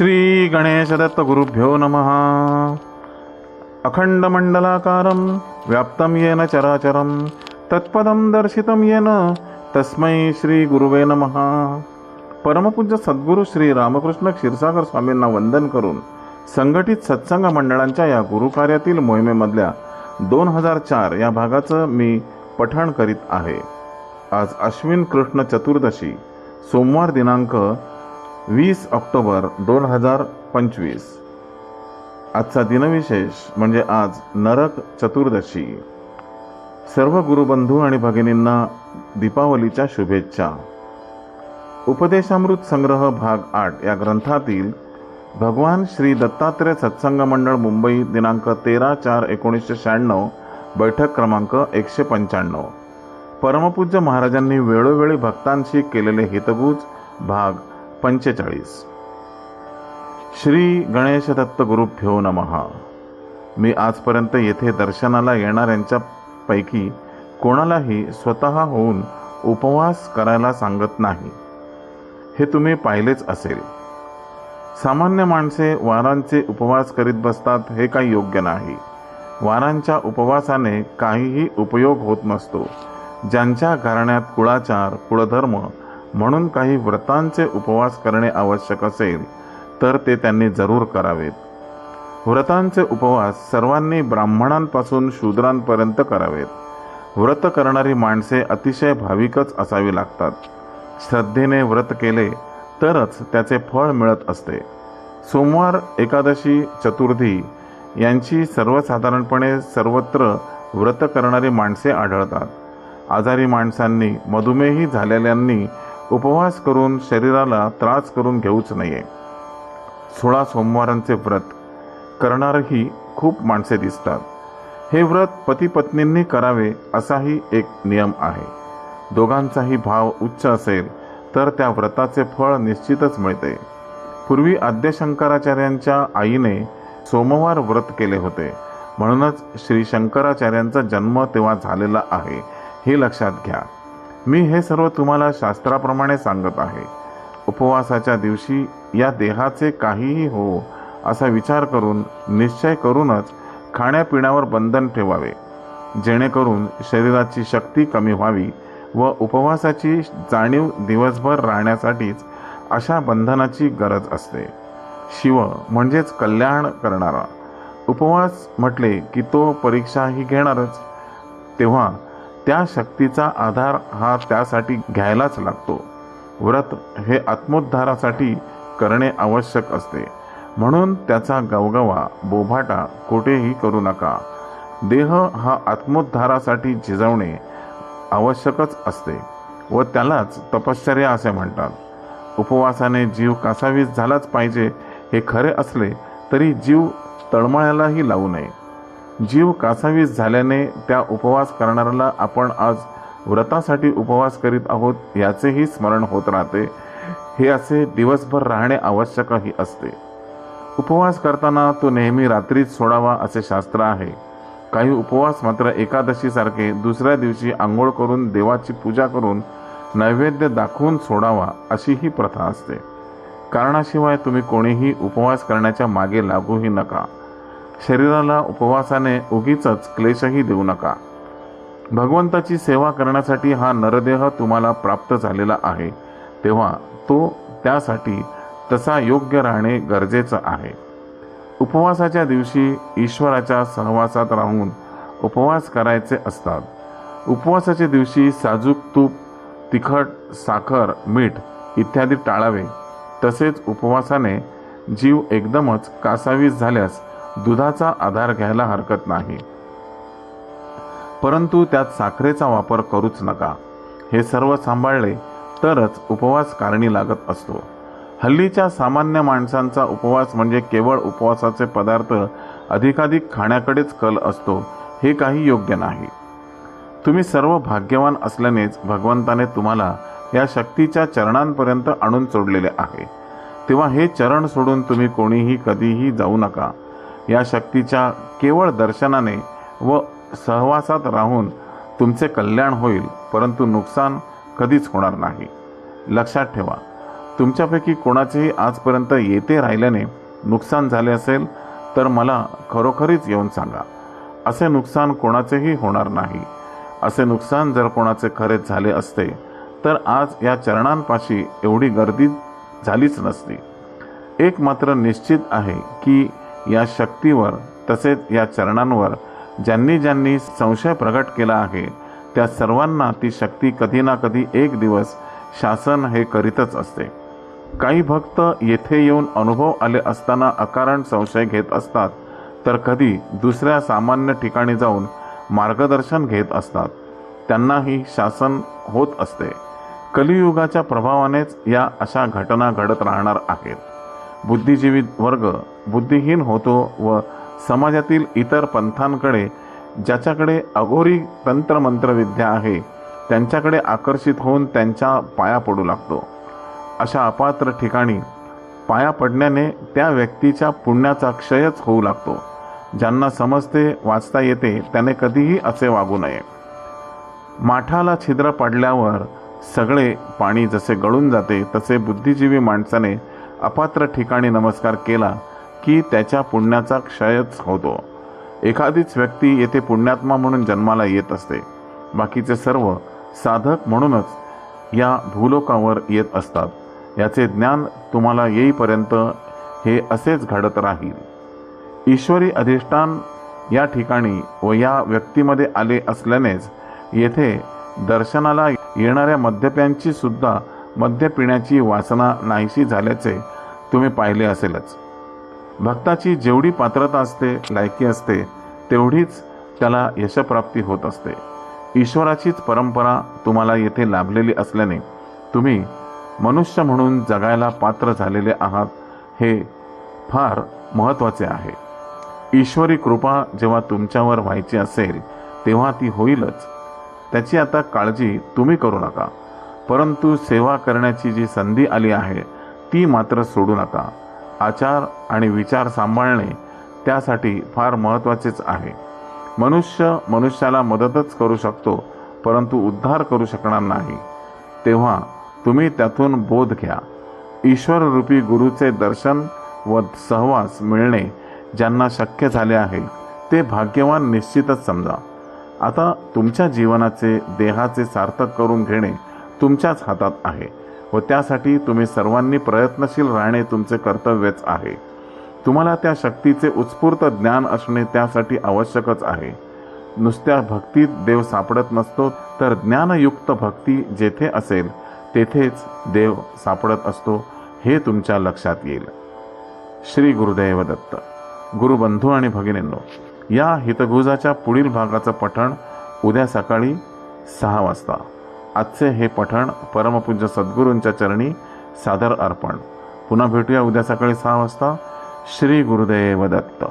श्री गणेशदत्त गुरुभ्यो नमः। अखण्डमण्डलाकारं व्याप्तं येन चराचरं तत्पदं दर्शितं येन तस्मै श्रीगुरुवे नमः। परमपूज्य सद्गुरू श्री रामकृष्ण क्षीरसागर स्वामींना वंदन करून संघटित सत्संग मंडळांच्या या गुरुकार्यातील मोहिमेमधल्या दोन हजार चार या भागाचं मी पठण करीत आहे. आज अश्विन कृष्ण चतुर्दशी सोमवार दिनांक वीस ऑक्टोबर दोन हजार पंचवीस. आजचा दिनविशेष म्हणजे आज नरक चतुर्दशी. सर्व गुरुबंधू आणि भगिनींना दीपावलीच्या शुभेच्छा. उपदेशामृत संग्रह भाग आठ या ग्रंथातील भगवान श्री दत्तात्रय सत्संग मंडळ मुंबई दिनांक तेरा चार एकोणीसशे शहाण्णव बैठक क्रमांक एकशे पंच्याण्णव. परमपूज्य महाराजांनी वेळोवेळी भक्तांशी केलेले हितगुज भाग पंचेचाळीस. श्री गणेश दत्त गुरुभ्यो नमहा मी आजपर्यंत येथे दर्शनाला येणाऱ्यांच्या पैकी कोणालाही स्वतः होऊन उपवास करायला सांगत नाही. हे तुम्ही पाहिलेच असेल. सामान्य माणसे वारांचे उपवास करीत बसतात हे काही योग्य नाही. वारांच्या उपवासाने काहीही उपयोग होत नसतो. ज्यांच्या घराण्यात कुळाचार कुळधर्म म्हणून काही व्रतांचे उपवास करणे आवश्यक असेल तर ते त्यांनी जरूर करावेत. व्रतांचे उपवास सर्वांनी ब्राह्मणांपासून शूद्रांपर्यंत करावेत. व्रत करणारी माणसे अतिशय भाविकच असावी लागतात. श्रद्धेने व्रत केले तरच त्याचे फळ मिळत असते. सोमवार एकादशी चतुर्थी यांची सर्वसाधारणपणे सर्वत्र व्रत करणारी माणसे आढळतात. आजारी माणसांनी मधुमेही झालेल्यांनी उपवास करून शरीराला त्रास करून घेऊच नये. सोळा सोमवारांचे व्रत करणारही खूप माणसे दिसतात. हे व्रत पती पत्नींनी करावे असाही एक नियम आहे. दोघांचाही भाव उच्च असेल तर त्या व्रताचे फळ निश्चितच मिळते. पूर्वी आद्यशंकराचार्यांच्या आईने सोमवार व्रत केले होते. म्हणूनच श्री शंकराचार्यांचा जन्म तेव्हा झालेला आहे हे लक्षात घ्या. मी हे सर्व तुम्हाला शास्त्राप्रमाणे सांगत आहे. उपवासाच्या दिवशी या देहाचे काहीही हो असा विचार करून निश्चय करूनच खाण्यापिण्यावर बंधन ठेवावे. जेणेकरून शरीराची शक्ती कमी व्हावी व उपवासाची जाणीव दिवसभर राहण्यासाठीच अशा बंधनाची गरज असते. शिव म्हणजेच कल्याण करणारा. उपवास म्हटले की तो परीक्षाही घेणारच. तेव्हा त्या शक्तीचा आधार हा त्यासाठी घ्यायलाच लागतो. व्रत हे आत्मोद्धारासाठी करणे आवश्यक असते. म्हणून त्याचा गवगवा बोभाटा कोठेही करू नका. देह हा आत्मोद्धारासाठी झिजवणे आवश्यकच असते व त्यालाच तपश्चर्या असे म्हणतात. उपवासाने जीव कासावीस झालाच पाहिजे हे खरे असले तरी जीव तळमळायलाही लावू नये. जीव कासावीस झाल्याने त्या उपवास करणाऱ्याला आपण आज व्रतासाठी उपवास करीत आहोत याचेही स्मरण होत राहते. हे असे दिवसभर राहणे आवश्यकही असते. उपवास करताना तो नेहमी रात्रीच सोडावा असे शास्त्र आहे. काही उपवास मात्र एकादशीसारखे दुसऱ्या दिवशी आंघोळ करून देवाची पूजा करून नैवेद्य दाखवून सोडावा अशी ही प्रथा असते. कारणाशिवाय तुम्ही कोणीही उपवास करण्याच्या मागे लागूही नका. शरीराला उपवासाने उगीच क्लेशही देऊ नका. भगवंताची सेवा करण्यासाठी हा नरदेह तुम्हाला प्राप्त झालेला आहे तेव्हा तो त्यासाठी तसा योग्य राहणे गरजेचं आहे. उपवासाच्या दिवशी ईश्वराच्या सहवासात राहून उपवास करायचे असतात. उपवासाच्या दिवशी साजूक तूप तिखट साखर मीठ इत्यादी टाळावे. तसेच उपवासाने जीव एकदमच कासावीस झाल्यास दुधाचा आधार घ्यायला हरकत नाही. परंतु त्यात साखरेचा वापर करूच नका. हे सर्व सांभाळले तरच उपवास कारणी लागत असतो. हल्लीच्या सामान्य माणसांचा उपवास म्हणजे केवळ उपवासाचे पदार्थ अधिकाधिक खाण्याकडेच कल असतो हे काही योग्य नाही. तुम्ही सर्व भाग्यवान असल्यानेच भगवंताने तुम्हाला या शक्तीच्या चरणांपर्यंत आणून सोडलेले आहे. तेव्हा हे चरण सोडून तुम्ही कोणीही कधीही जाऊ नका. या शक्तीच्या केवळ दर्शनाने व सहवासात राहून तुमचे कल्याण होईल परंतु नुकसान कधीच होणार नाही. लक्षात ठेवा तुमच्यापैकी कोणाचेही आजपर्यंत येते राहिल्याने नुकसान झाले असेल तर मला खरोखरीच येऊन सांगा. असे नुकसान कोणाचेही होणार नाही. असे नुकसान जर कोणाचे खरेच झाले असते तर आज या चरणांपाशी एवढी गर्दी झालीच नसती. एक मात्र निश्चित आहे की या शक्तीवर तसेच या चरणांवर ज्यांनी ज्यांनी संशय प्रकट केला आहे त्या सर्वांना ती शक्ती कधी ना कधी एक दिवस शासन हे करीतच असते. काही भक्त येथे येऊन अनुभव आले असताना अकारण संशय घेत असतात तर कधी दुसऱ्या सामान्य ठिकाणी जाऊन मार्गदर्शन घेत असतात. त्यांनाही शासन होत असते. कलियुगाच्या प्रभावानेच या अशा घटना घडत राहणार आहेत. बुद्धिजीवी वर्ग बुद्धिहीन होतो व समाजातील इतर पंथांकडे ज्याच्याकडे अघोरी तंत्रमंत्रविद्या आहे त्यांच्याकडे आकर्षित होऊन त्यांच्या पाया पडू लागतो. अशा अपात्र ठिकाणी पाया पडण्याने त्या व्यक्तीच्या पुण्याचा क्षयच होऊ लागतो. ज्यांना समजते वाचता येते त्याने कधीही असे वागू नये. माठाला छिद्र पडल्यावर सगळे पाणी जसे गळून जाते तसे बुद्धिजीवी माणसाने अपात्र ठिकाणी नमस्कार केला की त्याच्या पुण्याचा क्षयच होतो. एखादीच व्यक्ती येथे पुण्यात्मा म्हणून जन्माला येत असते. बाकीचे सर्व साधक म्हणूनच या भूलोकावर येत असतात. याचे ज्ञान तुम्हाला येईपर्यंत हे असेच घडत राहील. ईश्वरी अधिष्ठान या ठिकाणी व या व्यक्तीमध्ये आले असल्यानेच येथे दर्शनाला येणाऱ्या मद्यप्यांची सुद्धा मद्य पिण्याची वासना नाहीशी झाल्याचे तुम्ही पाहिले असेलच. भक्ताची जेवढी पात्रता असते लायकी असते तेवढीच त्याला यशप्राप्ती होत असते. ईश्वराचीच परंपरा तुम्हाला येथे लाभलेली असल्याने तुम्ही मनुष्य म्हणून जगायला पात्र झालेले आहात हे फार महत्त्वाचे आहे. ईश्वरी कृपा जेव्हा तुमच्यावर व्हायची असेल तेव्हा ती होईलच. त्याची आता काळजी तुम्ही करू नका. परंतु सेवा करण्याची जी संधी आली आहे ती मात्र सोडू नका. आचार आणि विचार सांभाळणे त्यासाठी फार महत्त्वाचेच आहे. मनुष्य मनुष्याला मदतच करू शकतो परंतु उद्धार करू शकणार नाही. तेव्हा तुम्ही त्यातून बोध घ्या. ईश्वररूपी गुरुचे दर्शन व सहवास मिळणे ज्यांना शक्य झाले आहे ते भाग्यवान निश्चितच समजा. आता तुमच्या जीवनाचे देहाचे सार्थक करून घेणे तुमच्याच हातात आहे व त्यासाठी तुम्ही सर्वांनी प्रयत्नशील राहणे तुमचे कर्तव्यच आहे. तुम्हाला त्या शक्तीचे उत्स्फूर्त ज्ञान असणे त्यासाठी आवश्यकच आहे. नुसत्या भक्तीत देव सापडत नसतो तर ज्ञानयुक्त भक्ती जेथे असेल तेथेच देव सापडत असतो हे तुमच्या लक्षात येईल. श्री गुरुदैव दत्त गुरुबंधू आणि भगिनींनो या हितगुजाच्या पुढील भागाचं पठण उद्या सकाळी सहा वाजता. आजचे हे पठण परमपूज्य सद्गुरूंच्या चरणी सादर अर्पण. पुन्हा भेटूया उद्या सकाळी सहा वाजता. श्री गुरुदेव दत्त.